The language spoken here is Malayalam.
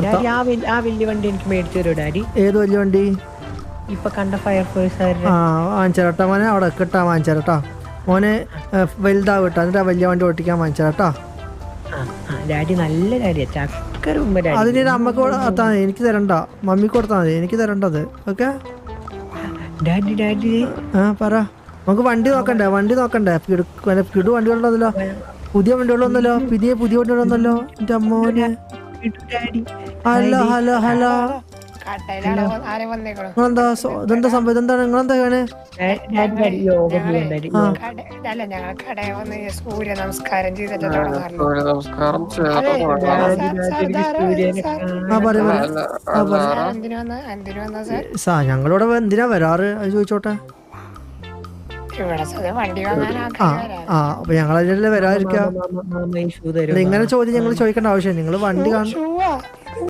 ഡാഡി ആ വലിയ ആ വലിയ വണ്ടി എനിക്ക് മേടിച്ചു തരുമോ ഡാഡി? ഏത് വലിയ വണ്ടി? ഇപ്പൊ കണ്ട ഫയർഫോഴ്സുകാരുടെ ആ വാങ്ങിച്ചേരട്ടാ മോനെ. അവിടെ കിട്ടാ വാങ്ങിച്ചേരട്ടാ. മോനെ വലുതാവും കേട്ടോ എന്നിട്ട് ആ വലിയ വണ്ടി ഓട്ടിക്കാൻ വാങ്ങിച്ചേരട്ടാ. ഡാഡി നല്ല ഡാഡിയാ ചക്കര ഉമ്മ ഡാഡി. അതിന് അമ്മയ്ക്ക് മതി എനിക്ക് തരണ്ട. മമ്മിക്ക് കൊടുത്താൽ മതി. എനിക്ക് തരണ്ടത്. ഓക്കെ? Daddy daddy. ആ പറ. നമുക്ക് വണ്ടി നോക്കണ്ടേ? വണ്ടി നോക്കണ്ടേ? പിടു വല്ല പിടു വണ്ടികളുണ്ടല്ലോ. പുതിയ വണ്ടികളൊന്നല്ലോ പുതിയ പുതിയ വണ്ടികളൊന്നല്ലോ എന്റെ അമ്മോനെ. Hello hello hello. ഇതെന്താ സംഭവം? അല്ല ഞങ്ങൾ കടയിൽ വന്ന് സൂര്യ നമസ്കാരം ചെയ്തിട്ട് തുടങ്ങാറുണ്ട്. എന്തിനു വന്ന സാർ? ഞങ്ങളിവിടെ എന്തിനാ വരാറ്? ചോദിച്ചോട്ടെ. ആ ആ അപ്പൊ ഞങ്ങൾ അതിനല്ലേ വരാതിരിക്കാം ഇങ്ങനെ ചോദ്യം ഞങ്ങൾ ചോദിക്കേണ്ട ആവശ്യം നിങ്ങൾ വണ്ടി കാണും